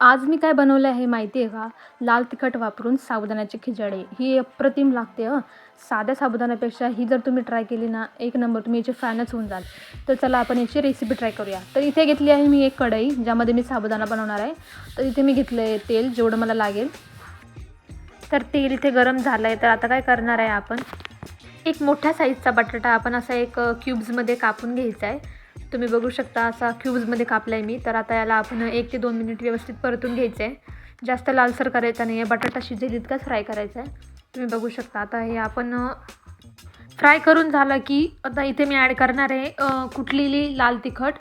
आज मी काय बनवलं आहे माहिती आहे का? लाल तिखट वापरून साबुदाण्याची खिचडी. ही अप्रतिम लागते हं. साध्या साबुदाण्यापेक्षा ही जर तुम्ही ट्राय केली ना एक नंबर तुम्ही याचे फॅनच होऊन जाल. तर चला आपण याची रेसिपी ट्राय करूया. तर इथे घेतली आहे मी एक कढई ज्यामध्ये मी साबुदाणा बनवणार आहे. तर इथे मी घेतलं आहे तेल जेवढं मला लागेल. तर तेल इथे गरम झालं आहे तर आता काय करणार आहे आपण? एक मोठ्या साईजचा बटाटा आपण असा एक क्यूब्समध्ये कापून घ्यायचा आहे. तुम्ही बघू शकता असा क्यूब्समध्ये कापला आहे मी. तर आता याला आपण एक ते दोन मिनिट व्यवस्थित परतून घ्यायचं. आहे जास्त लालसर करायचा नाही आहे बटाटा शिजेल इतकाच फ्राय करायचा आहे तुम्ही बघू शकता. आता हे आपण फ्राय करून झालं की आता इथे मी ॲड करणार आहे कुठलेली लाल तिखट.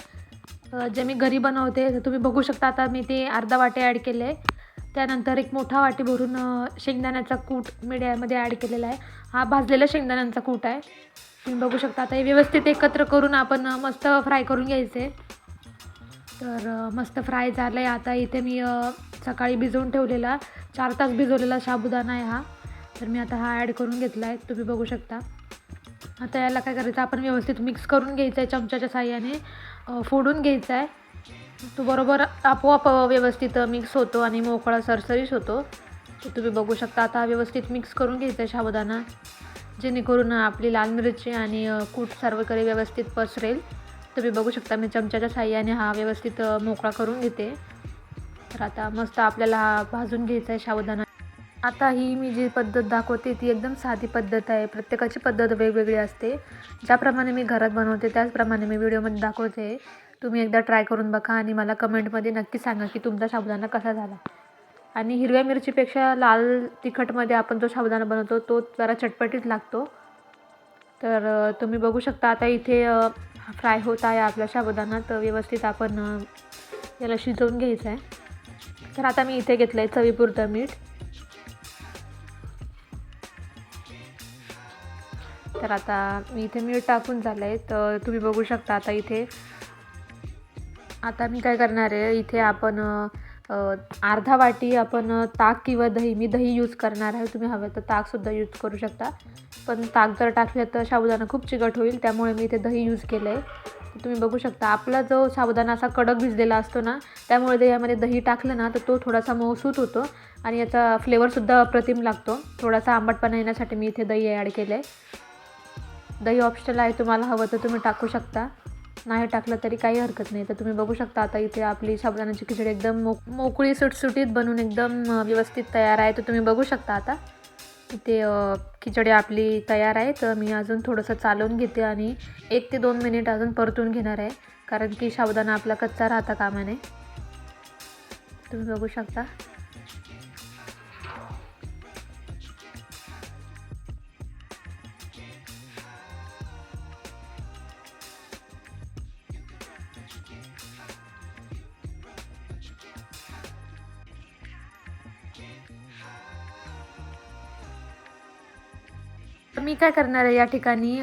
जे मी घरी बनवते तर तुम्ही बघू शकता. आता मी ते अर्धा वाटे ॲड केले आहे त्यानंतर एक मोठा वाटी भरून शेंगदाण्याचा कूट मीडियामध्ये ॲड केलेला आहे. हा भाजलेला शेंगदाण्यांचा कूट आहे. तुम्ही बघू शकता आता हे व्यवस्थित एकत्र करून आपण मस्त फ्राय करून घ्यायचे. तर मस्त फ्राय झालं आहे आता इथे मी सकाळी भिजवून ठेवलेला चार तास भिजवलेला साबुदाणा आहे हा. तर मी आता हा ॲड करून घेतला आहे तुम्ही बघू शकता. आता याला काय करायचं आपण व्यवस्थित मिक्स करून घ्यायचं आहे चमच्याच्या साह्याने. फोडून घ्यायचा आहे तो बरोबर आपोआप व्यवस्थित मिक्स होतो आणि मोकळा सरसरीस होतो. तर तुम्ही बघू शकता आता हा व्यवस्थित मिक्स करून घ्यायचा आहे साबुदाणा जेणेकरून आपली लाल मिरची आणि कूट कूट सर्वकडे व्यवस्थित पसरेल. तुम्ही बघू शकता मी चमच्याच्या साह्याने हा व्यवस्थित मोकळा करून घेते. तर आता मस्त आपल्याला हा भाजून घ्यायचा आहे साबुदाणा. आता ही मी जी पद्धत दाखवते ती एकदम साधी पद्धत आहे. प्रत्येकाची पद्धत वेगवेगळी असते. ज्याप्रमाणे मी घरात बनवते त्याचप्रमाणे मी व्हिडिओमध्ये दाखवते. तुम्ही एकदा ट्राय करून बघा आणि मला कमेंटमध्ये नक्की सांगा की तुमचा साबुदाणा कसा झाला. आणि हिरव्या मिरचीपेक्षा लाल तिखटमध्ये आपण जो साबुदाणा बनवतो तो जरा चटपटीत लागतो. तर तुम्ही बघू शकता आता इथे फ्राय होत आहे आपला साबुदाणा. तर व्यवस्थित आपण याला शिजवून घ्यायचं आहे. तर आता मी इथे घेतलं आहे चवीपुरतं मीठ. तर आता मी इथे मीठ टाकून झालं आहे तर तुम्ही बघू शकता आता इथे आता मी काय करणार आहे इथे आपण अर्धा वाटी आपण ताक किंवा दही मी दही यूज करणार आहे तुम्ही हवं तर ताकसुद्धा यूज करू शकता. पण ताक जर टाकलं तर साबुदाणा खूप चिकट होईल त्यामुळे मी इथे दही यूज केलं आहे तुम्ही बघू शकता आपला जो साबुदाणा असा कडक भिजलेला असतो ना त्यामुळे ते यामध्ये दही टाकलं ना तर तो थोडासा मऊसूत होतो आणि याचा फ्लेवरसुद्धा अप्रतिम लागतो. थोडासा आंबटपणा येण्यासाठी मी इथे दही ॲड केलं आहे दही ऑप्शनल आहे तुम्हाला हवं तर तुम्ही टाकू शकता. नाही टाकलं तरी काही हरकत नाही. तर तुम्ही बघू शकता आता इथे आपली साबुदाण्याची खिचडी एकदम मोक मोकळी सुटसुटीत बनून एकदम व्यवस्थित तयार आहे. तर तुम्ही बघू शकता आता. इथे खिचडी आपली तयार आहे. तर मी अजून थोडंसं चालवून घेते आणि एक ते दोन मिनिट अजून परतून घेणार आहे. कारण की साबुदाणा आपला कच्चा राहता कामा नये तुम्ही बघू शकता. मी काय करणार आहे या ठिकाणी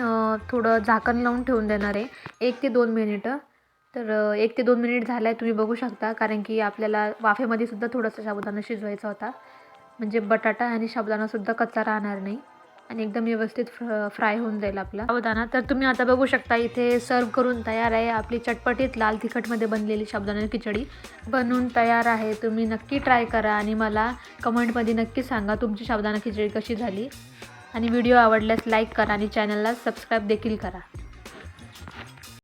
थोडं झाकण लावून ठेवून देणार आहे. एक ते दोन मिनिटं. तर एक ते दोन मिनिट झालं आहे तुम्ही बघू शकता कारण की आपल्याला वाफेमध्ये सुद्धा थोडंसं साबुदाणा शिजवायचा होता. म्हणजे बटाटा आणि साबुदाणासुद्धा कच्चा राहणार नाही आणि एकदम व्यवस्थित फ्र फ्राय होऊन जाईल आपला साबुदाणा. तर तुम्ही आता बघू शकता इथे सर्व करून तयार आहे आपली चटपटीत लाल तिखटमध्ये बनलेली साबुदाणा खिचडी. बनवून तयार आहे तुम्ही नक्की ट्राय करा आणि मला कमेंटमध्ये नक्की सांगा तुमची साबुदाणा खिचडी कशी झाली. आणि व्हिडिओ आवडल्यास लाईक करा आणि चॅनलला सबस्क्राईब देखील करा.